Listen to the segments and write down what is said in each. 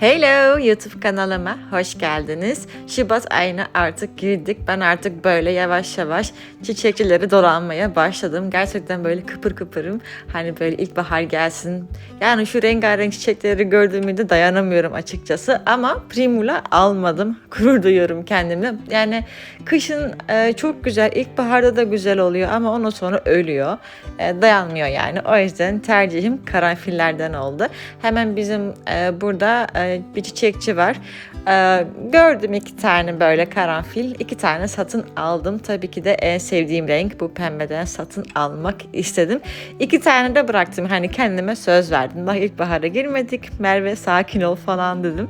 Hello YouTube kanalıma hoş geldiniz. Şubat ayına artık girdik. Ben artık böyle yavaş yavaş çiçekçileri dolanmaya başladım. Gerçekten böyle kıpır kıpırım. Hani böyle ilkbahar gelsin. Yani şu rengarenk çiçekleri gördüğümde dayanamıyorum açıkçası. Ama Primula almadım. Gurur duyuyorum kendimle. Yani kışın e, çok güzel, ilkbaharda da güzel oluyor ama ondan sonra ölüyor. E, dayanmıyor yani. O yüzden tercihim karanfillerden oldu. Hemen bizim e, burada bir çiçekçi var. E, gördüm iki tane böyle karanfil. iki tane satın aldım. Tabii ki de en sevdiğim renk bu pembeden satın almak istedim. İki tane de bıraktım. Hani kendime söz verdim. Daha ilkbahara girmedik. Merve sakin ol falan dedim.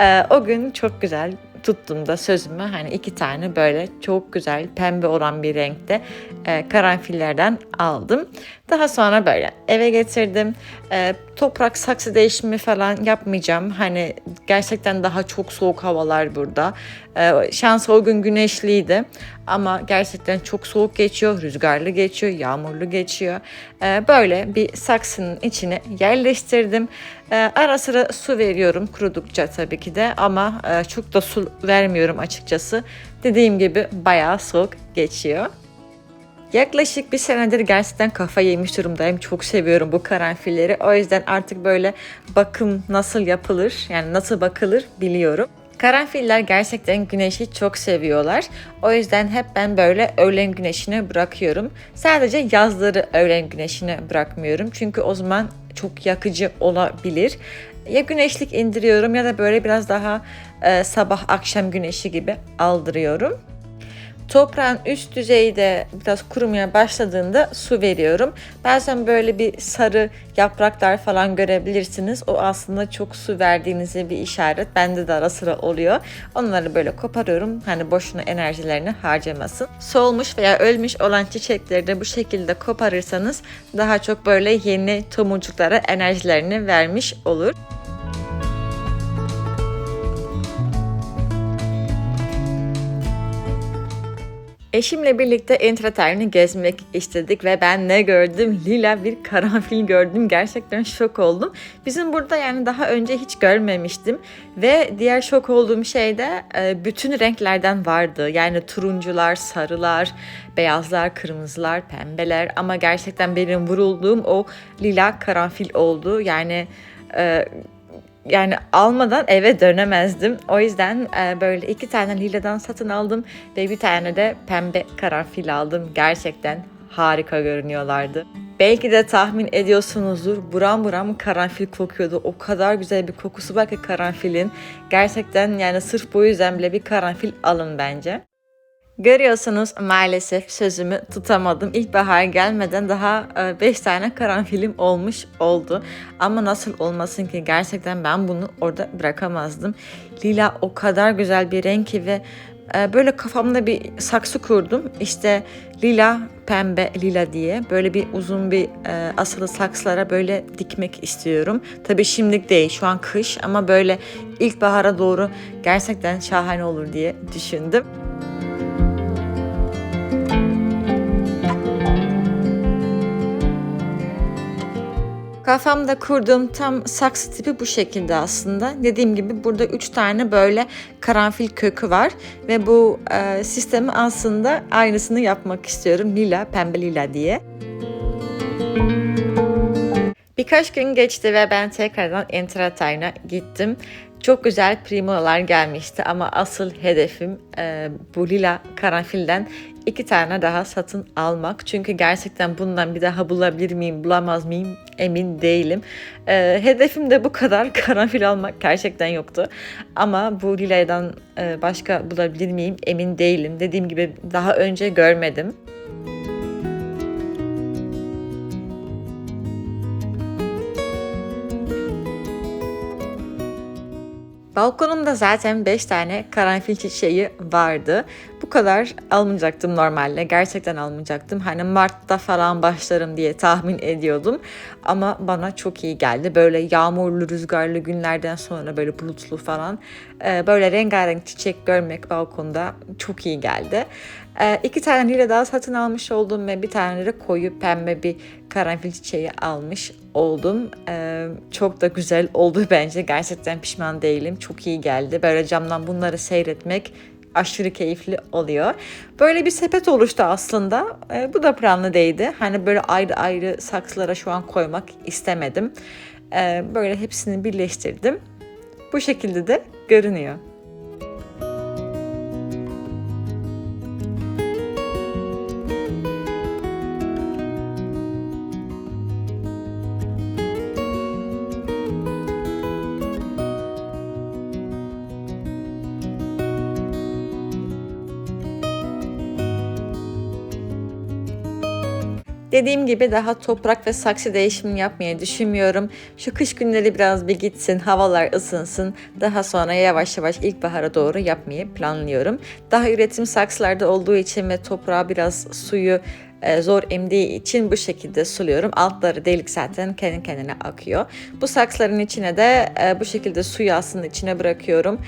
E, o gün çok güzel tuttum da sözümü hani iki tane böyle çok güzel pembe olan bir renkte e, karanfillerden aldım. Daha sonra böyle eve getirdim. E, toprak saksı değişimi falan yapmayacağım. Hani gerçekten daha çok soğuk havalar burada. E, şans o gün güneşliydi ama gerçekten çok soğuk geçiyor, rüzgarlı geçiyor, yağmurlu geçiyor. E, böyle bir saksının içine yerleştirdim. E, ara sıra su veriyorum kurudukça tabii ki de ama e, çok da su vermiyorum açıkçası. Dediğim gibi bayağı soğuk geçiyor. Yaklaşık bir senedir gerçekten kafa yemiş durumdayım. Çok seviyorum bu karanfilleri. O yüzden artık böyle bakım nasıl yapılır, yani nasıl bakılır biliyorum. Karanfiller gerçekten güneşi çok seviyorlar. O yüzden hep ben böyle öğlen güneşine bırakıyorum. Sadece yazları öğlen güneşine bırakmıyorum. Çünkü o zaman çok yakıcı olabilir. Ya güneşlik indiriyorum ya da böyle biraz daha e, sabah akşam güneşi gibi aldırıyorum. Toprağın üst düzeyde biraz kurumaya başladığında su veriyorum. Bazen böyle bir sarı yapraklar falan görebilirsiniz. O aslında çok su verdiğinize bir işaret. Bende de ara sıra oluyor. Onları böyle koparıyorum. Hani boşuna enerjilerini harcamasın. Solmuş veya ölmüş olan çiçekleri de bu şekilde koparırsanız daha çok böyle yeni tomurcuklara enerjilerini vermiş olur. Eşimle birlikte Entraterni gezmek istedik ve ben ne gördüm? Lila bir karanfil gördüm. Gerçekten şok oldum. Bizim burada yani daha önce hiç görmemiştim. Ve diğer şok olduğum şey de e, bütün renklerden vardı. Yani turuncular, sarılar, beyazlar, kırmızılar, pembeler. Ama gerçekten benim vurulduğum o lila karanfil oldu. Yani e, yani almadan eve dönemezdim. O yüzden e, böyle iki tane liladan satın aldım ve bir tane de pembe karanfil aldım. Gerçekten harika görünüyorlardı. Belki de tahmin ediyorsunuzdur buram buram karanfil kokuyordu. O kadar güzel bir kokusu var ki karanfilin. Gerçekten yani sırf bu yüzden bile bir karanfil alın bence. Görüyorsunuz maalesef sözümü tutamadım. İlkbahar gelmeden daha 5 tane karanfilim olmuş oldu. Ama nasıl olmasın ki gerçekten ben bunu orada bırakamazdım. Lila o kadar güzel bir renk ve e, böyle kafamda bir saksı kurdum. İşte lila, pembe, lila diye böyle bir uzun bir e, asılı saksılara böyle dikmek istiyorum. Tabii şimdilik değil şu an kış ama böyle ilkbahara doğru gerçekten şahane olur diye düşündüm. Kafamda kurduğum tam saksı tipi bu şekilde aslında. Dediğim gibi burada 3 tane böyle karanfil kökü var ve bu e, sistemi aslında aynısını yapmak istiyorum. Lila, pembe lila diye. Birkaç gün geçti ve ben tekrardan Entertain'a gittim. Çok güzel primolar gelmişti ama asıl hedefim e, bu lila karanfilden iki tane daha satın almak. Çünkü gerçekten bundan bir daha bulabilir miyim, bulamaz mıyım emin değilim. E, hedefim de bu kadar karanfil almak gerçekten yoktu. Ama bu liladan e, başka bulabilir miyim emin değilim. Dediğim gibi daha önce görmedim. Balkonumda zaten 5 tane karanfil çiçeği vardı. Bu kadar almayacaktım normalde. Gerçekten almayacaktım. Hani Mart'ta falan başlarım diye tahmin ediyordum. Ama bana çok iyi geldi. Böyle yağmurlu, rüzgarlı günlerden sonra böyle bulutlu falan. E, böyle rengarenk çiçek görmek balkonda çok iyi geldi. E, iki tane lila daha satın almış oldum ve bir tane de koyu pembe bir karanfil çiçeği almış oldum. Ee, çok da güzel oldu bence. Gerçekten pişman değilim. Çok iyi geldi. Böyle camdan bunları seyretmek aşırı keyifli oluyor. Böyle bir sepet oluştu aslında. Ee, bu da planlı değildi. Hani böyle ayrı ayrı saksılara şu an koymak istemedim. Ee, böyle hepsini birleştirdim. Bu şekilde de görünüyor. Dediğim gibi daha toprak ve saksı değişimi yapmayı düşünmüyorum. Şu kış günleri biraz bir gitsin, havalar ısınsın. Daha sonra yavaş yavaş ilkbahara doğru yapmayı planlıyorum. Daha üretim saksılarda olduğu için ve toprağa biraz suyu e, zor emdiği için bu şekilde suluyorum. Altları delik zaten kendi kendine akıyor. Bu saksların içine de e, bu şekilde suyu aslında içine bırakıyorum.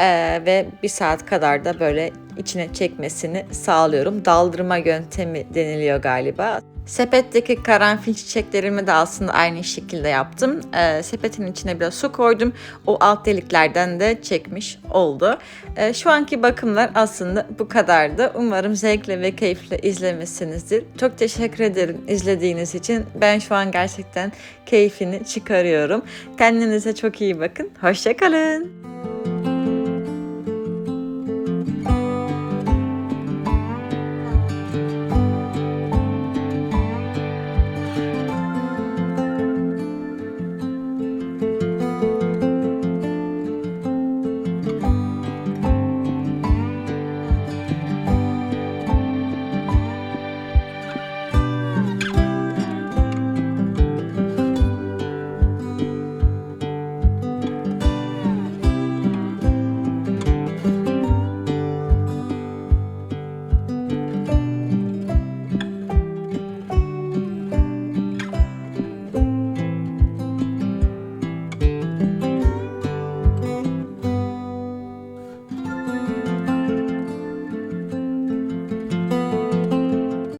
E, ve bir saat kadar da böyle içine çekmesini sağlıyorum. Daldırma yöntemi deniliyor galiba. Sepetteki karanfil çiçeklerimi de aslında aynı şekilde yaptım. Ee, sepetin içine biraz su koydum. O alt deliklerden de çekmiş oldu. Ee, şu anki bakımlar aslında bu kadardı. Umarım zevkle ve keyifle izlemişsinizdir. Çok teşekkür ederim izlediğiniz için. Ben şu an gerçekten keyfini çıkarıyorum. Kendinize çok iyi bakın. Hoşçakalın.